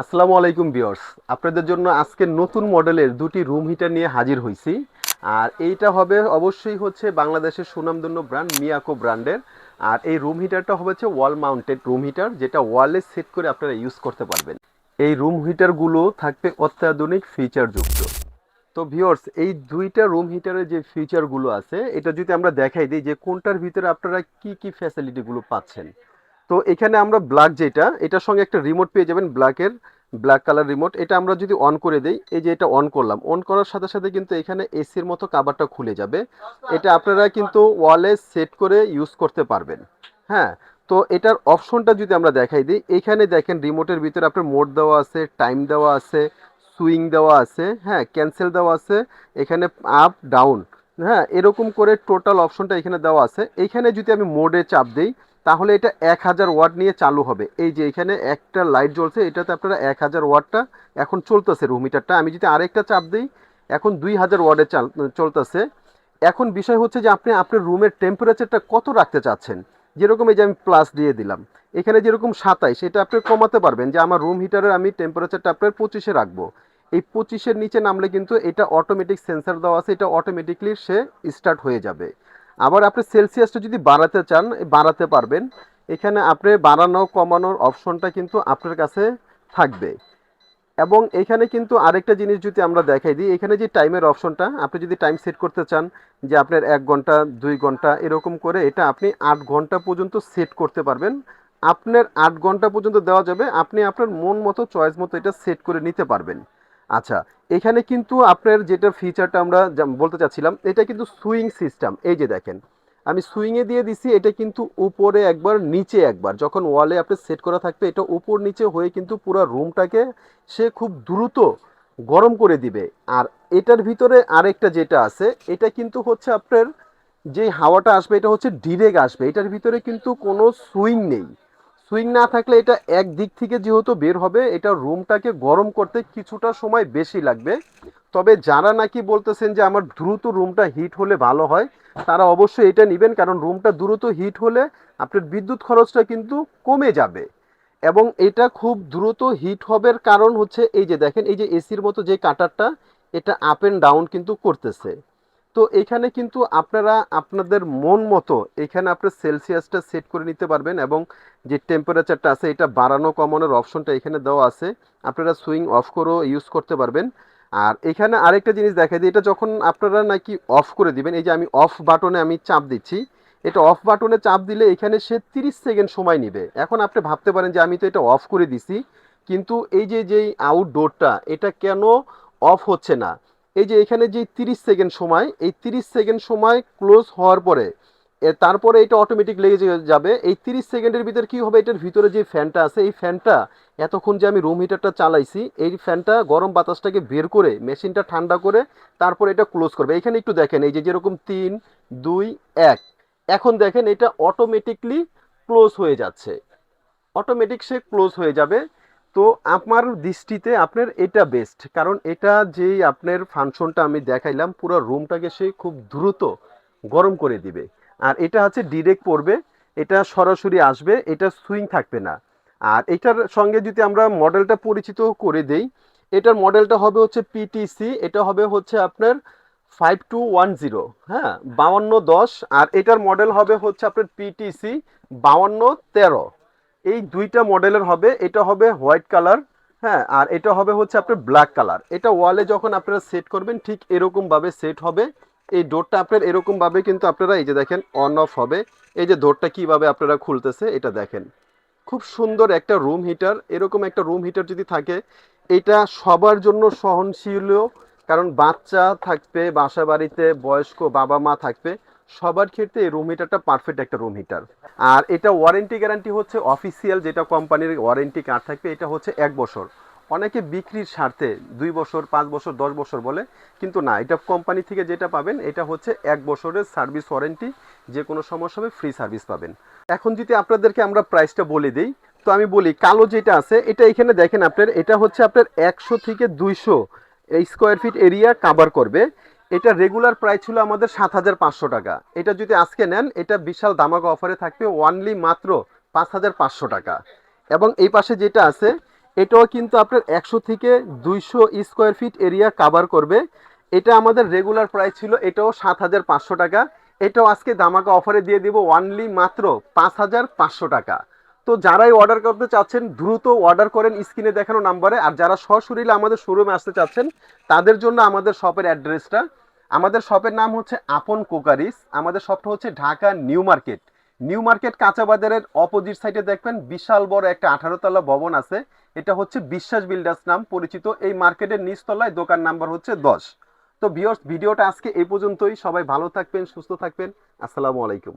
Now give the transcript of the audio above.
আসসালামু আলাইকুম বিয়র্স আপনাদের জন্য আজকে নতুন মডেলের দুটি রুম হিটার নিয়ে হাজির হয়েছি আর এইটা হবে অবশ্যই হচ্ছে বাংলাদেশের সুনামধন্য ব্র্যান্ড মিয়াকো ব্র্যান্ডের। আর এই রুম হিটারটা হবে হচ্ছে ওয়াল মাউন্টেড রুম হিটার, যেটা ওয়ালে সেট করে আপনারা ইউজ করতে পারবেন। এই রুম হিটারগুলো থাকবে অত্যাধুনিক ফিচারযুক্ত। তো ভিওর্স এই দুইটা রুম হিটারের যে ফিচারগুলো আছে, এটা যদি আমরা দেখাই দিই যে কোনটার ভিতরে আপনারা কি কি ফ্যাসিলিটিগুলো পাচ্ছেন। তো এখানে আমরা ব্ল্যাক যেটা, এটার সঙ্গে একটা রিমোট পেয়ে যাবেন ব্ল্যাকের ব্ল্যাক কালার রিমোট এটা আমরা যদি অন করে দেই, এই যে এটা অন করলাম অন করার সাথে সাথে কিন্তু এখানে এসির মতো কাভারটা খুলে যাবে। এটা আপনারা কিন্তু ওয়ালে সেট করে ইউজ করতে পারবেন। হ্যাঁ তো এটার অপশনটা যদি আমরা দেখাই দিই, এখানে দেখেন রিমোটের ভিতরে আপনার মোড দেওয়া আছে টাইম দেওয়া আছে সুইং দেওয়া আছে হ্যাঁ ক্যান্সেল দেওয়া আছে, এখানে আপ ডাউন হ্যাঁ এরকম করে টোটাল অপশনটা এখানে দেওয়া আছে। এইখানে যদি আমি মোডে চাপ দিই, তাহলে এটা এক হাজার ওয়াট নিয়ে চালু হবে। এই যে এখানে একটা লাইট জ্বলছে, এটাতে আপনারা এক হাজার ওয়াটটা এখন চলতেছে রুম হিটারটা আমি যদি আরেকটা চাপ দিই, এখন দুই হাজার ওয়ার্ডে চাল, চলতেছে। এখন বিষয় হচ্ছে যে আপনি আপনার রুমের টেম্পারেচারটা কত রাখতে চাচ্ছেন? যেরকম এই যে আমি প্লাস দিয়ে দিলাম। এখানে যেরকম সাতাইশ, এটা আপনি কমাতে পারবেন যে আমার রুম হিটারের আমি টেম্পারেচারটা আপনার পঁচিশে রাখব। এই পঁচিশের নিচে নামলে কিন্তু এটা অটোমেটিক সেন্সার দেওয়া আছে, এটা অটোমেটিকলি সে স্টার্ট হয়ে যাবে। আবার আপনি সেলসিয়াসটা যদি বাড়াতে চান বাড়াতে পারবেন। এখানে আপনি বাড়ানো, কমানোর অপশনটা কিন্তু আপনার কাছে থাকবে। এবং এখানে কিন্তু আরেকটা জিনিস যদি আমরা দেখাই দিই, এখানে যে টাইমের অপশনটা আপনি যদি টাইম সেট করতে চান যে আপনার এক ঘণ্টা, দুই ঘণ্টা, এরকম করে এটা আপনি আট ঘণ্টা পর্যন্ত সেট করতে পারবেন। আপনার আট ঘণ্টা পর্যন্ত দেওয়া যাবে, আপনি আপনার মন মতো চয়েস মতো এটা সেট করে নিতে পারবেন। আচ্ছা এখানে কিন্তু আপনার যেটা ফিচারটা আমরা বলতে চাচ্ছিলাম, এটা কিন্তু সুইং সিস্টেম এই যে দেখেন, আমি সুইংয়ে দিয়ে দিছি, এটা কিন্তু উপরে একবার, নিচে একবার, যখন ওয়ালে আপনি সেট করা থাকবে, এটা উপর নিচে হয়ে কিন্তু পুরো রুমটাকে সে খুব দ্রুত গরম করে দিবে। আর এটার ভিতরে আরেকটা যেটা আছে, এটা কিন্তু হচ্ছে আপনার যে হাওয়াটা আসবে, এটা হচ্ছে ডিরেক্ট আসবে। এটার ভিতরে কিন্তু কোনো সুইং নেই। সুইং না থাকলে এটা এক দিক থেকে যেহেতু বের হবে, এটা রুমটাকে গরম করতে কিছুটা সময় বেশি লাগবে। তবে যারা নাকি বলতেছেন যে আমার দ্রুত রুমটা হিট হলে ভালো হয়, তারা অবশ্যই এটা নেবেন কারণ রুমটা দ্রুত হিট হলে আপনার বিদ্যুৎ খরচটা কিন্তু কমে যাবে। এবং এটা খুব দ্রুত হিট হবার কারণ হচ্ছে এই যে দেখেন, এই যে এসির মতো যে কাটারটা, এটা আপ এন্ড ডাউন কিন্তু করতেছে। তো এখানে কিন্তু আপনারা আপনাদের মন মতো এখানে আপনার সেলসিয়াসটা সেট করে নিতে পারবেন এবং যে টেম্পারেচারটা আছে এটা বাড়ানো, কমানোর অপশনটা এখানে দেওয়া আছে। আপনারা সুইং অফ করেও ইউজ করতে পারবেন। আর এখানে আরেকটা জিনিস দেখা দিই, এটা যখন আপনারা নাকি অফ করে দিবেন, এই যে আমি অফ বাটনে আমি চাপ দিচ্ছি, এটা অফ বাটনে চাপ দিলে এখানে সে তিরিশ সেকেন্ড সময় নেবে। এখন আপনি ভাবতে পারেন যে আমি তো এটা অফ করে দিছি, কিন্তু এই যে, যেই আউটডোরটা এটা কেন অফ হচ্ছে না? এই যে এখানে যে তিরিশ সেকেন্ড সময়, এই তিরিশ সেকেন্ড সময় ক্লোজ হওয়ার পরে তারপরে এটা অটোমেটিক লেগে যাবে। এই তিরিশ সেকেন্ডের ভিতর কি হবে? এটার ভিতরে যে ফ্যানটা আছে, এই ফ্যানটা এতক্ষণ যে আমি রুম হিটারটা চালাইছি, এই ফ্যানটা গরম বাতাসটাকে বের করে, মেশিনটা ঠান্ডা করে তারপর এটা ক্লোজ করবে। এখানে একটু দেখেন, এই যে যেরকম তিন, দুই, এক। এখন দেখেন এটা অটোমেটিকলি ক্লোজ হয়ে যাচ্ছে। অটোমেটিক সে ক্লোজ হয়ে যাবে। তো আমার দৃষ্টিতে আপনার এটা বেস্ট কারণ এটা যেই আপনার ফাংশনটা আমি দেখাইলাম, পুরো রুমটাকে সে খুব দ্রুত গরম করে দিবে। আর এটা হচ্ছে ডিরেক্ট পড়বে, এটা সরাসরি আসবে, এটা সুইং থাকবে না। আর এটার সঙ্গে যদি আমরা মডেলটা পরিচিত করে দেই, এটার মডেলটা হবে হচ্ছে পিটিসি এটা হবে হচ্ছে আপনার ফাইভ টু ওয়ান জিরো হ্যাঁ বাউান্ন দশ, আর এটার মডেল হবে হচ্ছে আপনার পিটিসি বাউান্ন তেরো। এই দুইটা মডেলের হবে, এটা হবে হোয়াইট কালার হ্যাঁ আর এটা হবে হচ্ছে আপনার ব্ল্যাক কালার। এটা ওয়ালে যখন আপনারা সেট করবেন, ঠিক এরকম ভাবে সেট হবে। এই ডোরটা আপনার এরকম ভাবে কিন্তু আপনারা এই যে দেখেন অন অফ হবে। এই যে ডোরটা কীভাবে আপনারা খুলতেছে, এটা দেখেন। খুব সুন্দর একটা রুম হিটার এরকম একটা রুম হিটার যদি থাকে, এটা সবার জন্য সহনশীলও, কারণ বাচ্চা থাকবে বাসা বাড়িতে বয়স্ক বাবা মা থাকবে সবার ক্ষেত্রে রুম হিটারটা পারফেক্ট একটা রুম হিটার আর এটা ওয়ারেন্টি গ্যারান্টি হচ্ছে অফিসিয়াল যেটা কোম্পানির ওয়ারেন্টি কার্ড থাকবে, এটা হচ্ছে এক বছর। অনেকে বিক্রির স্বার্থে দুই বছর, পাঁচ বছর, দশ বছর বলে, কিন্তু না, এটা কোম্পানি থেকে যেটা পাবেন, এটা হচ্ছে এক বছরের সার্ভিস ওয়ারেন্টি যে কোনো সমস্যা হবে ফ্রি সার্ভিস পাবেন। এখন যদি আপনাদেরকে আমরা প্রাইসটা বলে দিই, তো আমি বলি, কালো যেটা আছে, এটা এখানে দেখেন আপনার, এটা হচ্ছে আপনার একশো থেকে দুইশো স্কোয়ার ফিট এরিয়া কাভার করবে। এটা রেগুলার প্রাইস ছিল আমাদের সাত হাজার পাঁচশো টাকা। এটা যদি আজকে নেন, এটা বিশাল দামাকা অফারে থাকবে ওয়ানলি মাত্র পাঁচ হাজার পাঁচশো টাকা। এবং এই পাশে যেটা আছে, এটাও কিন্তু আপনার একশো থেকে দুইশো স্কোয়ার ফিট এরিয়া কাভার করবে। এটা আমাদের রেগুলার প্রাইস ছিল, এটাও সাত হাজার পাঁচশো টাকা। এটাও আজকে দামাকা অফারে দিয়ে দিব ওয়ানলি মাত্র পাঁচ হাজার পাঁচশো টাকা। তো যারাই অর্ডার করতে চাচ্ছেন, দ্রুত অর্ডার করেন স্ক্রিনে দেখানো নাম্বারে আর যারা সশরীরে আমাদের শোরুমে আসতে চাচ্ছেন, তাদের জন্য আমাদের শপের অ্যাড্রেসটা আমাদের শপের নাম হচ্ছে আপন কোকারিস, আমাদের শপটা হচ্ছে Dhaka new market. New market কাঁচা বাজারের অপোজিট সাইডে দেখবেন বিশাল বড় একটা আঠারো তলা ভবন আছে। এটা হচ্ছে বিশ্বাস বিল্ডার্স নাম, পরিচিত এই মার্কেটের নিচতলায় দোকান নাম্বার হচ্ছে দশ। তো ভিওর্স ভিডিওটা আজকে এই পর্যন্তই। সবাই ভালো থাকবেন, সুস্থ থাকবেন। আসসালামু আলাইকুম।